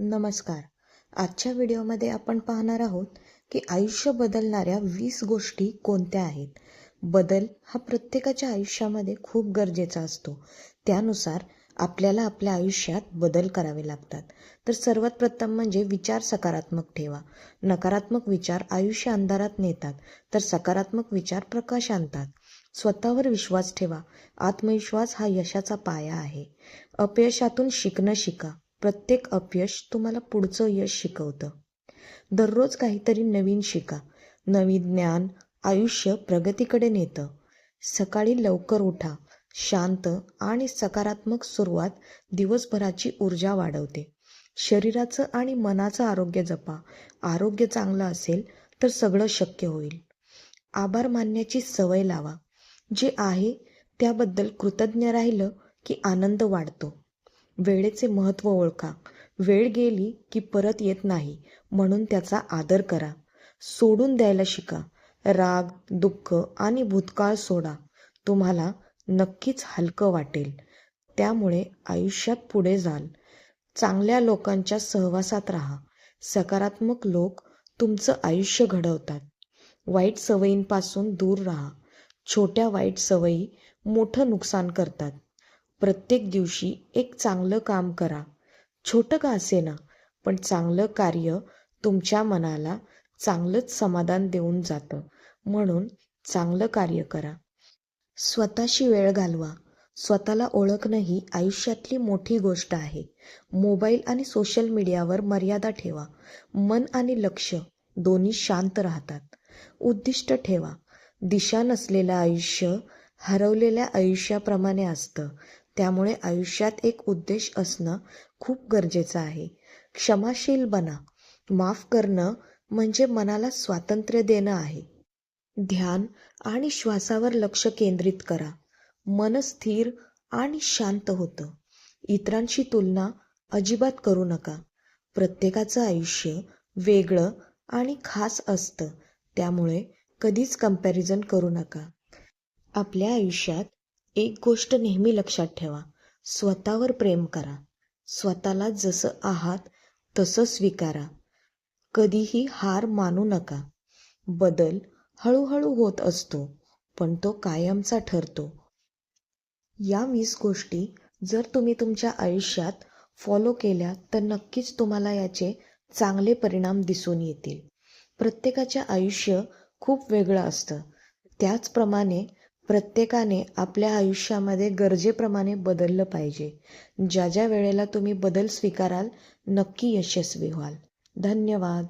नमस्कार. आजच्या व्हिडिओमध्ये आपण पाहणार आहोत की आयुष्य बदलणाऱ्या वीस गोष्टी कोणत्या आहेत? बदल हा प्रत्येकाच्या आयुष्यामध्ये खूप गरजेचा असतो. त्यानुसार आपल्याला आपल्या आयुष्यात बदल करावे लागतात. तर सर्वात प्रथम म्हणजे विचार सकारात्मक ठेवा. नकारात्मक विचार आयुष्य अंधारात नेतात तर सकारात्मक विचार प्रकाश आणतात. स्वतःवर विश्वास ठेवा. आत्मविश्वास हा यशाचा पाया आहे. अपयशातून शिकणं शिका. प्रत्येक अपयश तुम्हाला पुढचं यश शिकवतं. दररोज काहीतरी नवीन शिका. नवीन ज्ञान आयुष्य प्रगतीकडे नेतं. सकाळी लवकर उठा. शांत आणि सकारात्मक सुरुवात दिवसभराची ऊर्जा वाढवते. शरीराचं आणि मनाचं आरोग्य जपा. आरोग्य चांगलं असेल तर सगळं शक्य होईल. आभार मानण्याची सवय लावा. जे आहे त्याबद्दल कृतज्ञ राहिलं की आनंद वाढतो. वेळेचे महत्त्व ओळखा. वेळ गेली की परत येत नाही म्हणून त्याचा आदर करा. सोडून द्यायला शिका. राग दुःख आणि भूतकाळ सोडा. तुम्हाला नक्कीच हलकं वाटेल. त्यामुळे आयुष्यात पुढे जाल. चांगल्या लोकांच्या सहवासात राहा. सकारात्मक लोक तुमचं आयुष्य घडवतात. वाईट सवयींपासून दूर राहा. छोट्या वाईट सवयी मोठं नुकसान करतात. प्रत्येक दिवशी एक चांगलं काम करा. छोटं का असेना पण चांगलं कार्य तुमच्या मनाला चांगलंच समाधान देऊन जातं. म्हणून चांगलं कार्य करा. स्वतःशी वेळ घालवा. स्वतःला ओळखणं ही आयुष्यातली मोठी गोष्ट आहे. मोबाईल आणि सोशल मीडियावर मर्यादा ठेवा. मन आणि लक्ष दोन्ही शांत राहतात. उद्दिष्ट ठेवा. दिशा नसलेलं आयुष्य हरवलेल्या आयुष्याप्रमाणे असतं. त्यामुळे आयुष्यात एक उद्देश असणं खूप गरजेचं आहे. क्षमाशील बना. माफ करणं म्हणजे मनाला स्वातंत्र्य देणं आहे. ध्यान आणि श्वासावर लक्ष केंद्रित करा. मन स्थिर आणि शांत होतं. इतरांशी तुलना अजिबात करू नका. प्रत्येकाचं आयुष्य वेगळं आणि खास असतं. त्यामुळे कधीच कंपॅरिझन करू नका. आपल्या आयुष्यात एक गोष्ट नेहमी लक्षात ठेवा. स्वतःवर प्रेम करा. स्वतःला जसं आहात तसं स्वीकारा. कधीही हार मानू नका. बदल हळूहळू होत असतो पण तो कायमचा ठरतो. या वीस गोष्टी जर तुम्ही तुमच्या आयुष्यात फॉलो केल्या तर नक्कीच तुम्हाला याचे चांगले परिणाम दिसून येतील. प्रत्येकाचे आयुष्य खूप वेगळं असतं. त्याचप्रमाणे प्रत्येकाने आपल्या आयुष्यामध्ये गरजेप्रमाणे बदललं पाहिजे. ज्या ज्या वेळेला तुम्ही बदल स्वीकाराल नक्की यशस्वी व्हाल. धन्यवाद.